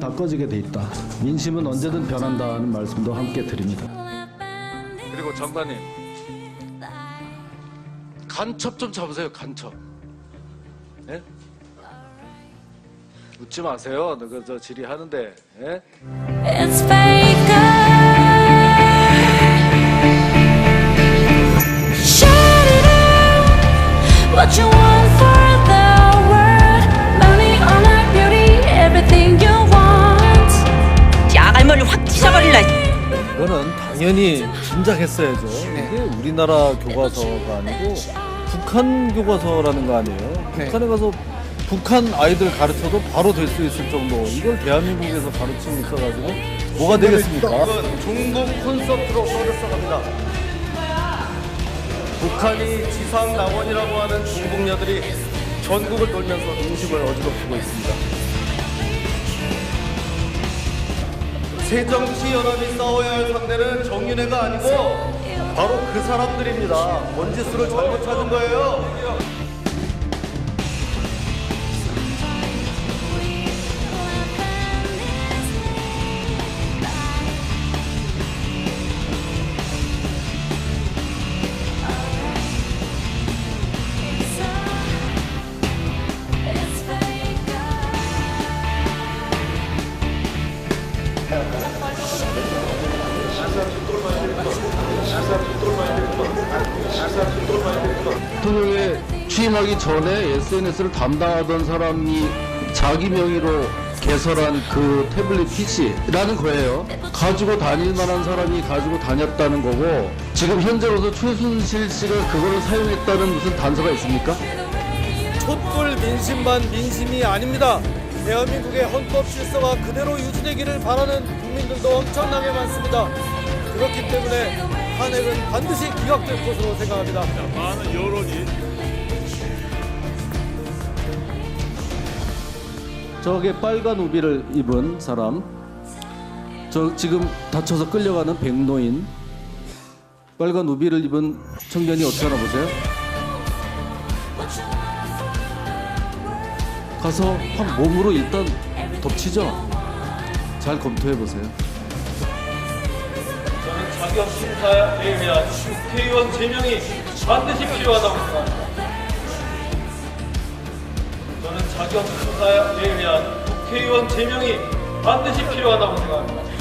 다 꺼지게 돼 있다. 민심은 언제든 변한다는 말씀도 함께 드립니다. 그리고 장관님 간첩 좀 잡으세요 간첩 예? 웃지 마세요 너그 저 질의하는데 예? 당연히 짐작했어야죠. 이게 우리나라 교과서가 아니고 북한 교과서라는 거 아니에요. 북한에 가서 북한 아이들 가르쳐도 바로 될 수 있을 정도. 이걸 대한민국에서 가르치고 있어가지고 뭐가 되겠습니까? 중국 콘서트로 떠들썩합니다. 북한이 지상 낙원이라고 하는 중국녀들이 전국을 돌면서 민심을 어지럽히고 있습니다. 새정치연합이 싸워야 할 상대는 정윤회가 아니고 바로 그 사람들입니다. 번지수를 잘못 찾은 거예요. 대통령에 취임하기 전에 SNS를 담당하던 사람이 자기 명의로 개설한 그 태블릿 PC라는 거예요. 가지고 다닐 만한 사람이 가지고 다녔다는 거고 지금 현재로서 최순실 씨가 그거를 사용했다는 무슨 단서가 있습니까? 촛불 민심만 민심이 아닙니다. 대한민국의 헌법 질서가 그대로 유지되기를 바라는 국민들도 엄청나게 많습니다. 그렇기 때문에 탄핵은 반드시 기각될 것으로 생각합니다. 많은 여론이 저게 빨간 우비를 입은 사람, 저 지금 다쳐서 끌려가는 백노인, 빨간 우비를 입은 청년이 어떻게 하나 보세요? 가서 확 몸으로 일단 덮치죠. 잘 검토해 보세요. 저는 자격 심사에 위한 국회의원 제명이 반드시 필요하다고 생각합니다. 저는 자격 심사에 위한 국회의원 제명이 반드시 필요하다고 생각합니다.